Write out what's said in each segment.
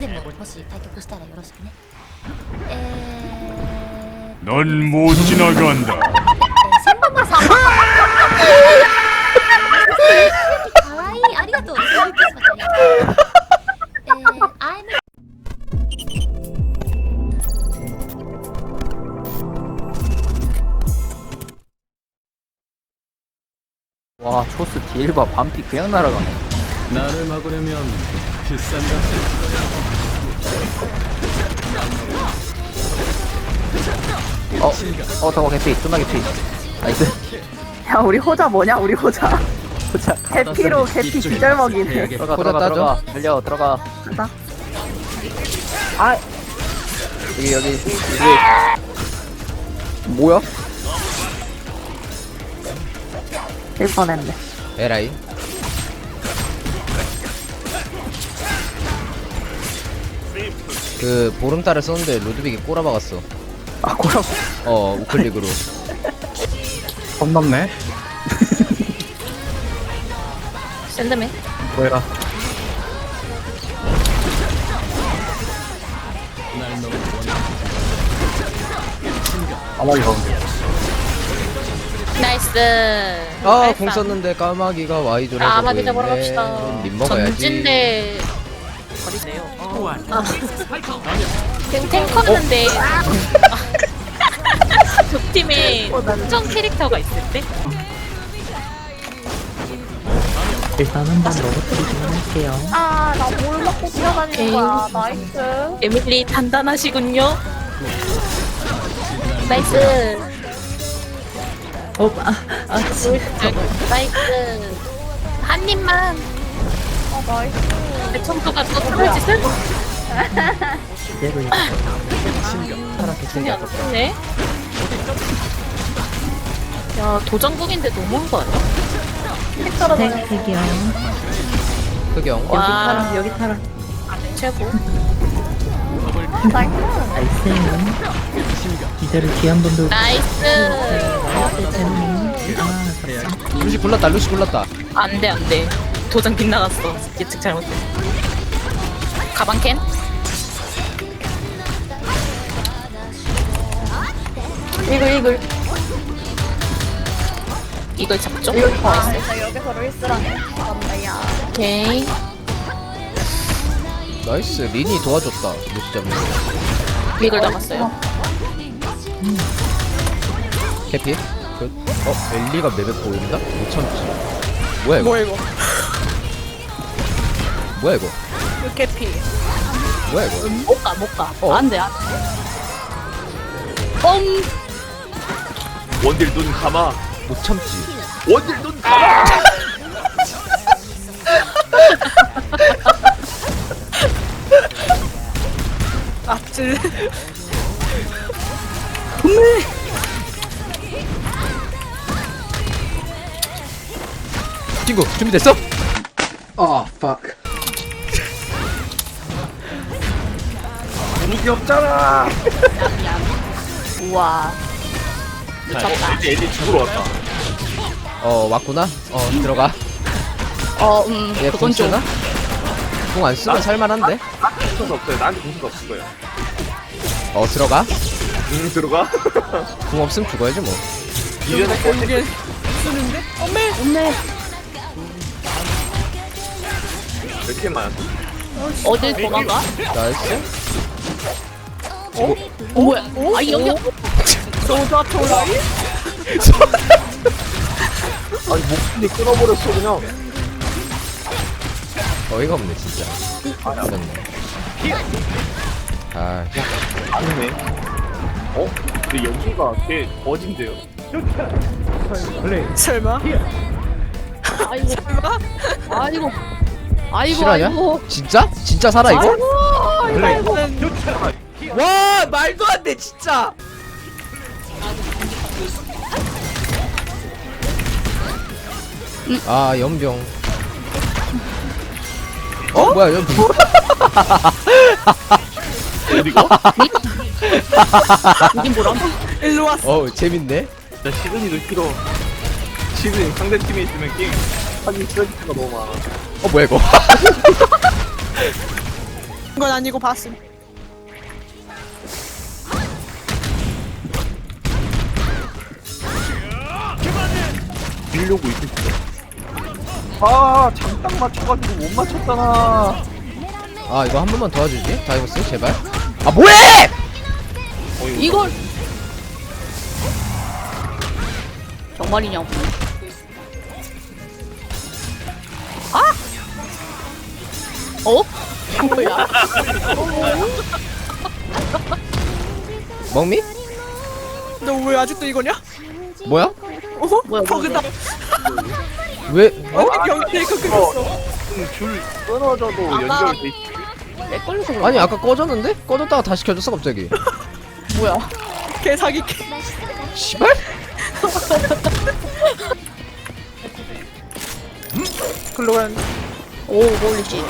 でももし対局したらよろしくねえー 넌 못 지나간다. 千番村さんかわいいありがとうそういうキスまたありがとうえー、I'm 와 초스 딜바 반피 그냥 날아가네 나를 막으려면 비싼 값을 어? 어 저거 개피. 존나 개피. 나이스. 야 우리 호자 뭐냐 우리 호자? 보자. 개피로 개피 기절 먹이네. 들어가 호자 들어가 따죠? 들어가. 달려 들어가. 간다 아! 여기 여기. 여기 뭐야? 일 뻔했네. 에라이 그 보름달을 썼는데 루드빅이 꼬라박았어. 아 고라고? 어 우클릭으로. 겁 넘네. 샌드맨? 뭐해라. 아마 이거. 나이스. 아 공 썼는데 까마귀가 와이존에서 아, 보러 보이네. 갑시다. 님 먹어야지. 전진대 버리세요. 아. 지금 탱커였는데 적 팀에 특정 캐릭터가 있을 때? 일단 한번 먹어드리기만 할게요. 아 나 뭘 먹고 뛰어다니는 거야. 나이스. 에밀리 단단하시군요. 나이스. 어, 아, 아, 진 나이스. 한 입만. 아 나이스 대청소가 또 털을 짓을? 그대로 이거 중이 안 좋네 야 도전국인데 너무한 거 아니야? 탱크기요. 흑영 여기 와. 타라, 여기 타라. 최고 나이스. 기대를 귀한 분들. 나이스. 아, 루시 굴렀다 루시 굴렀다 안 돼 안 돼 도전 빗나갔어. 예측 잘못했어 가방 캔? 이글 이글. 이걸 잡죠? 아 여기서 루이스랑 오케이. 나이스 린이 도와줬다 루시 잡는 거 이걸 남았어요. 캐피? 굿. 어 엘리가 맵에 보인다? 못 참지. 뭐야 이거? 뭐 이거 뭐야 이거? 개피. 뭐야 이거? 못 가 못 가. 어. 안 돼 안 돼. 뻥! 원딜 눈 감아. 못 참지. 원딜 눈 감아. 친구 준비됐어? 무기 없잖아. 우와 자, 이제 엘리 죽으러 왔다. 어 왔구나 어 들어가 어 음 얘 그건 좀 쓰나? 궁안 쓰면 살만한데? 공수가 없어요. 나한테 공수가 없을 거예요. 어 들어가 응 들어가. 궁 없으면 죽어야지 뭐 이전에 꼴리게 왜 이렇게 많아? 어딜 도망가? 나이스 어? 뭐야? 아 여기 조자 조라이 아니 목숨이 끊어버렸어 그냥. 어이가 없네 진짜. 그렇네. 아 아니네. 어? 근데 연주가 걔 거진데요. 설마? 아이고. 아이고. 아이고 실화냐? 아이고. 진짜? 진짜 살아 이거? 아이고 와 말도 안 돼 진짜 아 연병 어? 뭐야 연병 어디가? 이게 뭐람? 일로 왔어 어 재밌네 나 시그니도 싫어. 시그니 상대 팀에 있으면 게임 하기 싫어지가 너무 많아. 어 뭐야 이거 건 아니고 봤음. 밀려고 때. 아 잠깐 맞춰가지고 못 맞췄잖아. 아 이거 한 번만 도와주지 다이버스 제발 아 뭐해 이걸 정말이냐고. 아! 어? 뭐야? 먹미 너 왜 아직도 이거냐? 뭐야 어? 뭐야, 버그다. 왜 어디 경기에 이거 그렸어? 줄 끊어져도 연결돼. 있- 내 걸려서 그래. 아니 아까 꺼졌는데 꺼졌다가 다시 켜졌어 갑자기 뭐야? 개 사기 개. 씨발 글로 가는데. 오 몰리지.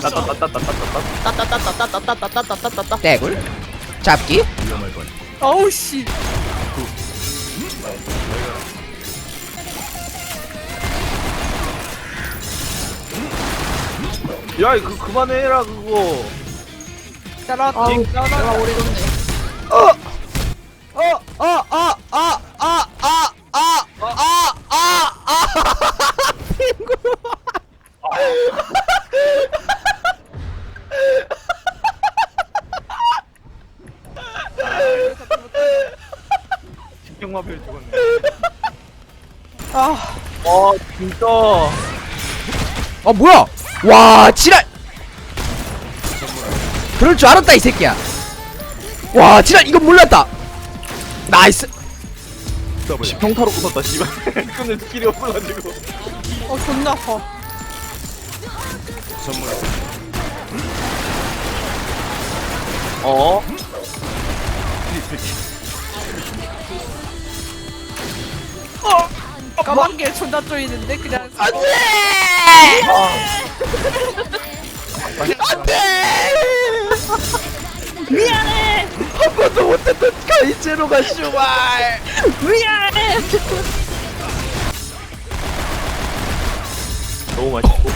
따따따따따따따. 따 따따따따따따따따따따따. 떼굴 잡기 어우 씨. 야 이거 그만해라 그거. 따라 따라 따라 오래 걷네. 십경마별 죽었네. 아, 아 진짜. 아 뭐야 와 지랄 그럴 줄 알았다 이 새끼야 와 지랄 이건 몰랐다 나이스 평타로 끊었다 씨발. 끊을 스킬이 없어가지고. 어 존나 아파. 어? 까만 게 존나 쪼이는데 그냥. 한 번도 못했던 가이제로가 슈발 너무 맛있고.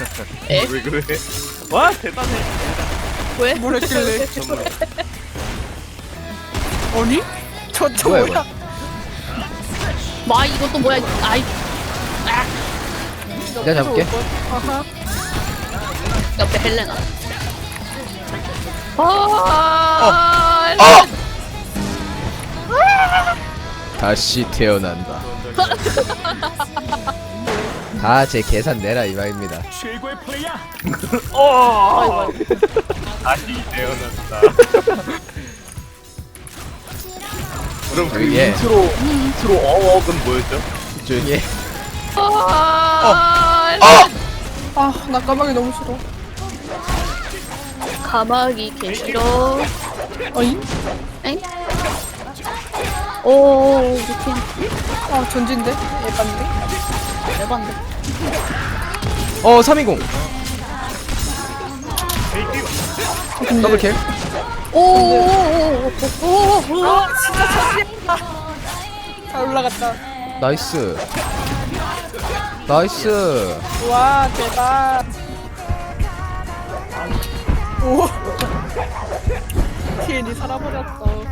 왜 그래? 와 대단해. 왜? 뭐랬길래? 아니? 저저 뭐야? 마 이것도 뭐야? 아이 내가 잡을게 아하. 옆에 헬레나. 아. 어! 다시 태어난다 다 제 계산 내라 이 말입니다 최고의 플레이야. 어. 다시 태어났다. 그럼 그 예. 인트로 인트로 어억은 뭐였죠? 조용히 해 아. 아, 나 까마귀 너무 싫어. 가마귀 개 싫어. 어잉? 엥? 오 루틴 아, 전진데? 예반데? 대박인데. 어 320 더블 킬 오 오 오 오오 아, 진짜 전진이다. 잘 올라갔다. 나이스 나이스 와, 대박. 오. TN이 살아버렸어.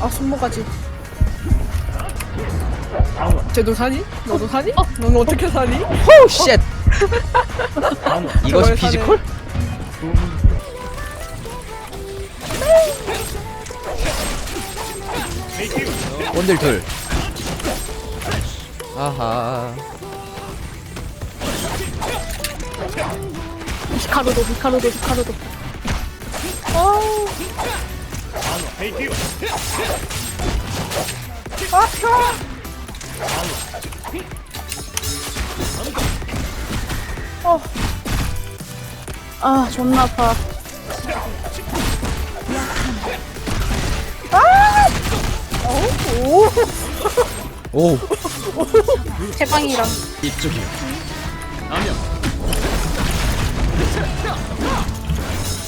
아, 손모가지. 쟤도 사니? 너도 사니? 넌 어떻게 사니? 호우 쉣 이것이 저걸 피지컬? 원딜 둘 아하. 히카루도 히카루도 히카루도. 아 존나 아파. 오 해방이랑. 이쪽이요. 아명.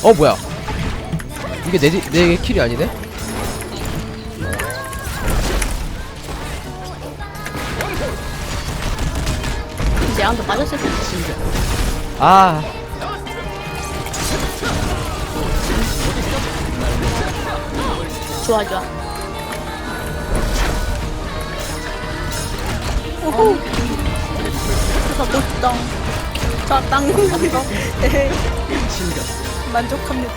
어 뭐야 이게 내, 내 킬이 아니네? 이제야? 양도 빠졌을 텐데. 아 좋아 좋아. 오호. 그래서 못당. 저땅 네. 만족합니다.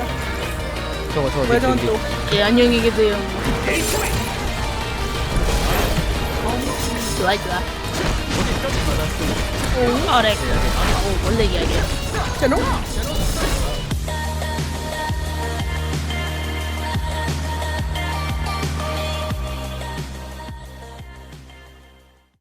저거 저거 왜 저건 여기, 또? 예 안녕히 계세요. 좋아 좋아. 오 아래. 오 원래 이야기야. 제노?